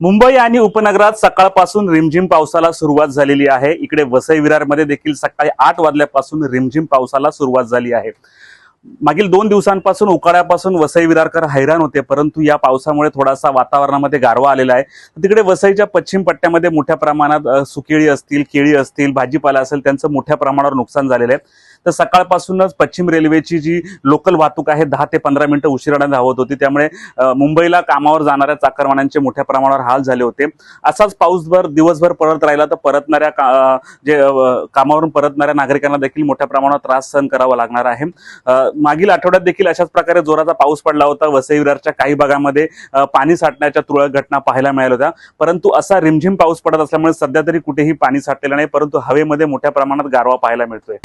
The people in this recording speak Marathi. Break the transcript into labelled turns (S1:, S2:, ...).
S1: मुंबई आणि उपनगरात सकाळपासून रिमझिम पावसाला सुरुवात झालेली आहे. इकडे वसई विरारमध्ये देखील सकाळी आठ वाजल्यापासून रिमझिम पावसाला सुरुवात झाली आहे. मागील दोन दिवसांपासून उकाड्यापासून वसई विरारकर हैराण होते परंतु या पावसामुळे थोडासा वातावरणामध्ये गारवा आलेला आहे. तिकडे वसईच्या पश्चिम पट्ट्यामध्ये मोठ्या प्रमाणात सुकेळी असतील केळी असतील भाजीपाला असेल त्यांचं मोठ्या प्रमाणावर नुकसान झालेलं आहे. तर सकाळपासूनच पश्चिम रेल्वेची जी लोकल वाहतूक आहे दहा ते पंधरा मिनिटं उशिराने धावत होती. त्यामुळे मुंबईला कामावर जाणाऱ्या चाकरमानांचे मोठ्या प्रमाणावर हाल झाले होते. असाच पाऊसभर दिवसभर पडत राहिला तर परतणाऱ्या का- जे कामावरून परतणाऱ्या नागरिकांना देखील मोठ्या प्रमाणात त्रास सहन करावा लागणार आहे. मागील आठवड्यात देखील अशाच प्रकारे जोराचा पाऊस पडला होता. वसई विरारच्या काही भागामध्ये पाणी साठण्याच्या तुरळक घटना पाहायला मिळाल्या होत्या. परंतु असा रिमझिम पाऊस पडत असल्यामुळे सध्या तरी कुठेही पाणी साठलेलं नाही परंतु हवेमध्ये मोठ्या प्रमाणात गारवा पाहायला मिळतोय.